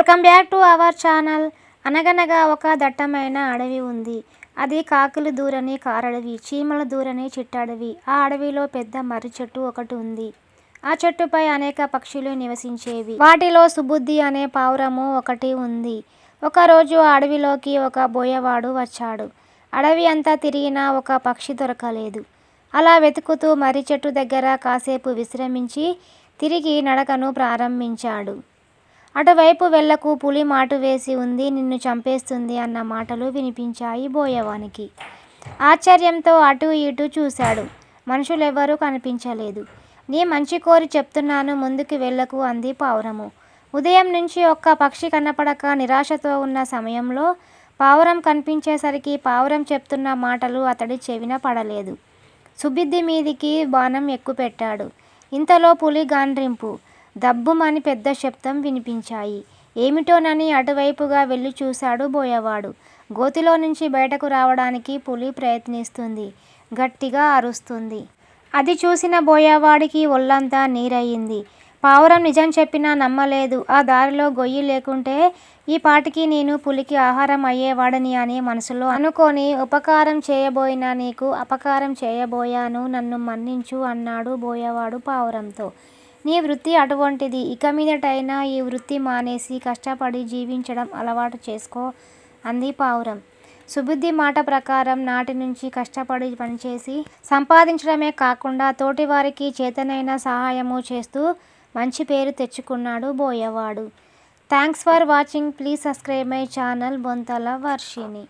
Welcome back to our channel అనగనగా ఒక దట్టమైన అడవి ఉంది. అది కాకులు దూరని కారడవి చీమల దూరని చిట్టడవి. ఆ అడవిలో పెద్ద మర్రి చెట్టు ఒకటి ఉంది. ఆ చెట్టుపై అనేక పక్షులు నివసించేవి. వాటిలో సుబుద్ధి అనే పావురము ఒకటి ఉంది. ఒకరోజు ఆ అడవిలోకి ఒక బోయవాడు వచ్చాడు. అడవి అంతా తిరిగినా ఒక పక్షి దొరకలేదు. అలా వెతుకుతూ మర్రి చెట్టు దగ్గర కాసేపు విశ్రమించి తిరిగి నడకను ప్రారంభించాడు. అటువైపు వెళ్ళకు పులి మాటు వేసి ఉంది నిన్ను చంపేస్తుంది అన్న మాటలు వినిపించాయి బోయవానికి. ఆశ్చర్యంతో అటు ఇటు చూశాడు. మనుషులెవ్వరూ కనిపించలేదు. నీ మంచి కోరి చెప్తున్నాను ముందుకు వెళ్ళకు అంది పావురము. ఉదయం నుంచి ఒక్క పక్షి కనపడక నిరాశతో ఉన్న సమయంలో పావురం కనిపించేసరికి పావురం చెప్తున్న మాటలు అతడి చెవిన పడలేదు. సుబిద్ది మీదికి బాణం ఎక్కుపెట్టాడు. ఇంతలో పులి గాండ్రింపు. దబ్బుమని పెద్ద శబ్దం వినిపించాయి. ఏమిటోనని అటువైపుగా వెళ్ళి చూశాడు బోయవాడు. గోతిలో నుంచి బయటకు రావడానికి పులి ప్రయత్నిస్తుంది. గట్టిగా అరుస్తుంది. అది చూసిన బోయవాడికి ఒళ్ళంతా నీరయ్యింది పావురం నిజం చెప్పినా నమ్మలేదు. ఆ దారిలో గొయ్యి లేకుంటే ఈ పాటికి నేను పులికి ఆహారం అయ్యేవాడని అని మనసులో అనుకొని ఉపకారం చేయబోయినా నీకు అపకారం చేయబోయాను నన్ను మన్నించు అన్నాడు బోయవాడు పావురంతో. నీ వృత్తి అటువంటిది. ఇక మీదటైనా ఈ వృత్తి మానేసి కష్టపడి జీవించడం అలవాటు చేసుకో అంది పావురం. సుబుద్ధి మాట ప్రకారం నాటి నుంచి కష్టపడి పనిచేసి సంపాదించడమే కాకుండా తోటివారికి చేతనైన సహాయము చేస్తూ మంచి పేరు తెచ్చుకున్నాడు బోయవాడు. Thanks for watching. Please subscribe my channel Bonthala Varshini